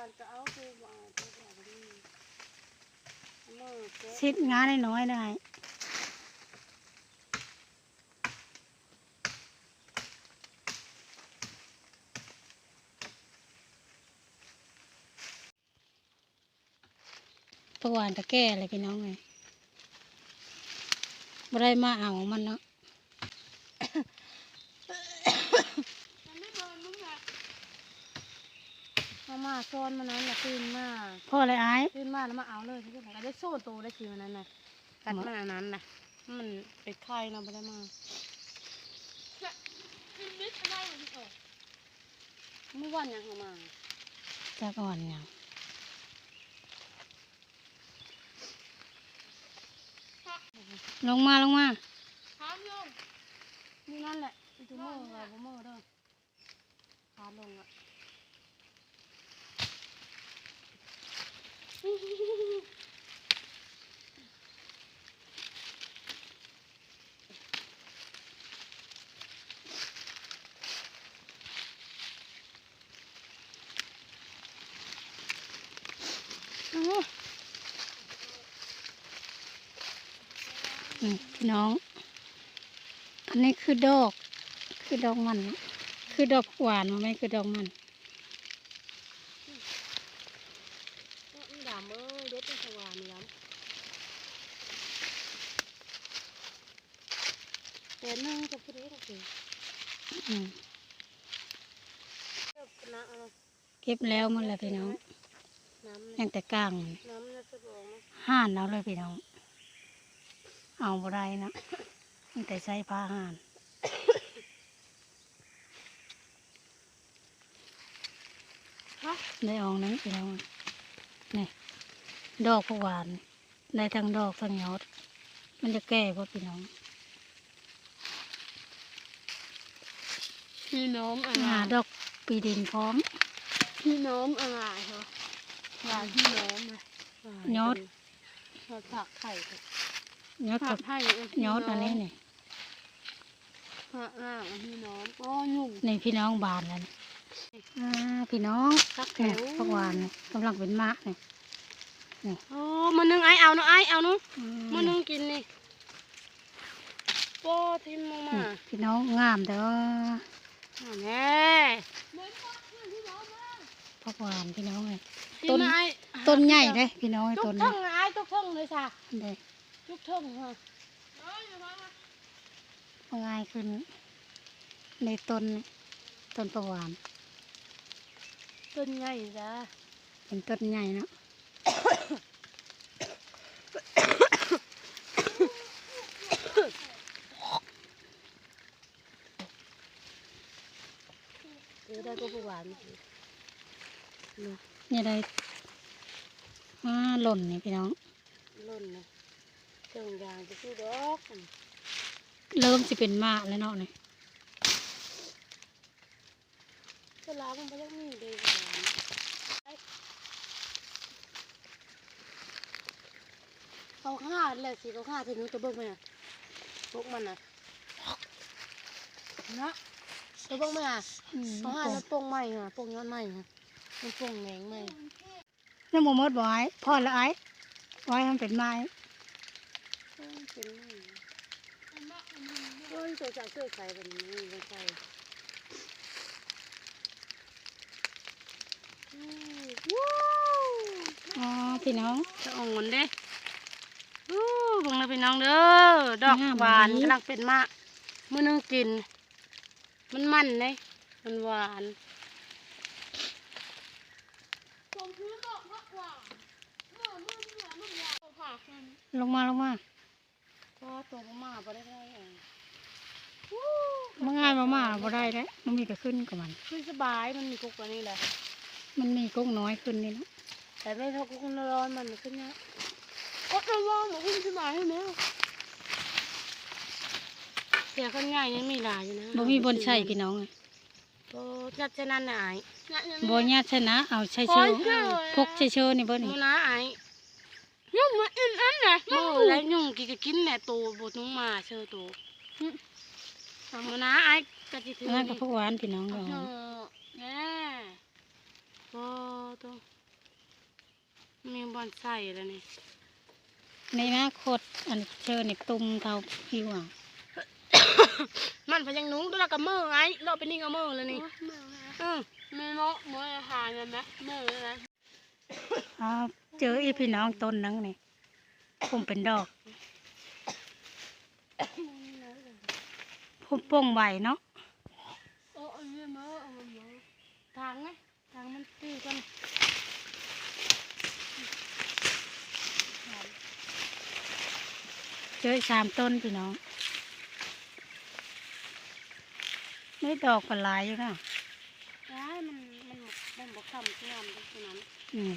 านจะเอาไปวางที่ไหนก็ดีมือเจ๊ซิดงานน้อยๆได้ประวานตะแก่เลยพี่น้องไงบ่ได้มาเอามันเนาะ มันไม่โดนมึงอะ มามาซ้อนมันนั้นน่ะตื่นมาพ่อเลยอายตื่นมาแล้วมาเอาเลยที่ไหนก็ได้โซ่โตได้ทีมันนั้นน่ะกัดมันอันนั้นน่ะมันเป็นไข่เราไม่ได้มาเมื่อวันยังเอามาจากอ่อนอย่างลงมาลงมาถามลงนี่นั่นแหละอีตัวมือเราบ่มือเด้อขาลงอะ อืม พี่น้อง อันนี้คือดอก คือดอกมัน คือดอกหวานมันไม่คือดอกมันมันดำเอ้ยเด็ดเป็นสว่านนี่ล้ำ แต่นึ่งจะพูดได้หรอกสิอืมเจ้าคณะเอาเก็บแล้วหมันแล้วพี่น้องน้ำยังแต่กลางมันน้ำน่าจะบอกนะห่านเอาเลยพี่น้อง เอาบ่ได้นะยังแต่ใช้ผ้าห่านได้ออกนั้นพี่น้องนี่ดอกผักหวานได้ทั้งดอกทั้งยอดมันจะแก่ป่ะพี่น้อง พี่น้องอะหาดอกปีดินพร้อม พี่น้องอะไรเหรอหลานพี่น้องนะยอดยอดผักไข่ค่ะยอดผักักบไข่ยอดอันนี้นี่ผักล่างอันพี่น้องก็ยุ่งนี่พี่น้องบานแล้วนี่อ่าพี่น้องผักแถเนี่ยวผักหวานนี่กำลังเป็นมะนี่โอ้มันนึงไอเอาเนาะไอเอาเนาะอืมมันนึงกินนี่โป้ทิมลงมานี่พี่น้องงามแต่ว่าอ่า แน่ผักหวานพี่น้องเลยต้ต้นนไอต้นใหญ่เลยพี่น้องไอ้ทุต้กนท่นี้งไอทุกท่งเลยจ้ะเด้ทุกท่งฮะง่ายขึ้น ในต้นนี่ต้นผักหวานต้นใหญ่จ้ะเป็นต้นใหญ่เนาะ เออได้ ก็ผู้หวานนี่นี่ได้อ่าหล่นนี่พี่น้องล่นนะเครื่องยางจะซื้อดอกเริ่มสิเป็นมะแล้วเนาะนี่ก็ล้างมันไปยังมีเลยหวานเขาฆ่าแหละสิเขาฆ่าที่หนู้จะเบิ่งไหมอะพวกมันน่ะนะจะเบิ่งไหมอะ อืมเขาฆ่าแล้วโป่งไหมฮะโป่งยอดไหมฮะมันโป่งแหนงไหมนี่หมูมดบ่ไอ้พ่อละไอ้ไว้ให้มันเป็นไม้เออเป็นไหมเฮ้ยตัวจ่าเสื้อใส่แบบนี้ไม่ใช่อืมว้าวอ๋อพี่น้องจะอ่อนเด้อู้เบังนะพี่น้องเด้อ ดอกงามหวานดีกำลังเป็นมะมื้อนึงกิน มันมันเลย มันหวานลงมาลงมาก็ตัวมาบ่ได้ได้เองมันง่ายมากๆบ่ได้แล้วมันมีแต่ขึ้นกับมันคือสบายมันมีกุกอันนี้แหละ มันมีกุ้งน้อยขึ้นนี่เนาะแต่ไม่เท่ากุกร้อนมันขึ้นเยอะกุกร้อนมันขึ้นสบายให้ไหมเสียคนง่ายยังมีหลายอยู่นะบ่มีบนใช่พี่น้องเลย โอ้จัดจะนั่นน่ะไอ้บ่ญาติชนะ เอาใช้เชือพกใช้เชือนี่เบิ่นี่มูนะไอ้ยุ่งมาอินอันน่ะมือแล้วยุ่งกินก็กินแหละโตบดนุ่งมาเชื่อโตมูนะไอ้กะจิถือนั่นก็พวกหวานพี่น้องเอเราอแน่โอ้โตบอนใส่แล้วนี่ในหน้าคดอันเชิญในตุ่มเทาผิวอะ มันพยังนุ้งตัวละกับมือไงเราไปนี่กับมือแล้วนี่อือมีเนาะมืออาหารกันไหมมือนะอ๋อเจออีพี่น้องต้นนึงนี่ผมเป็นดอกผมโป่งไหวเนาะโอ้ยมือเอามือทางไงทางมันตื้อกันเจออีกสามต้นพี่น้อง ไม่ดอกก็หลายอยู่นะร้ายมันมันมันบอกคำงามตรงนั้น อืม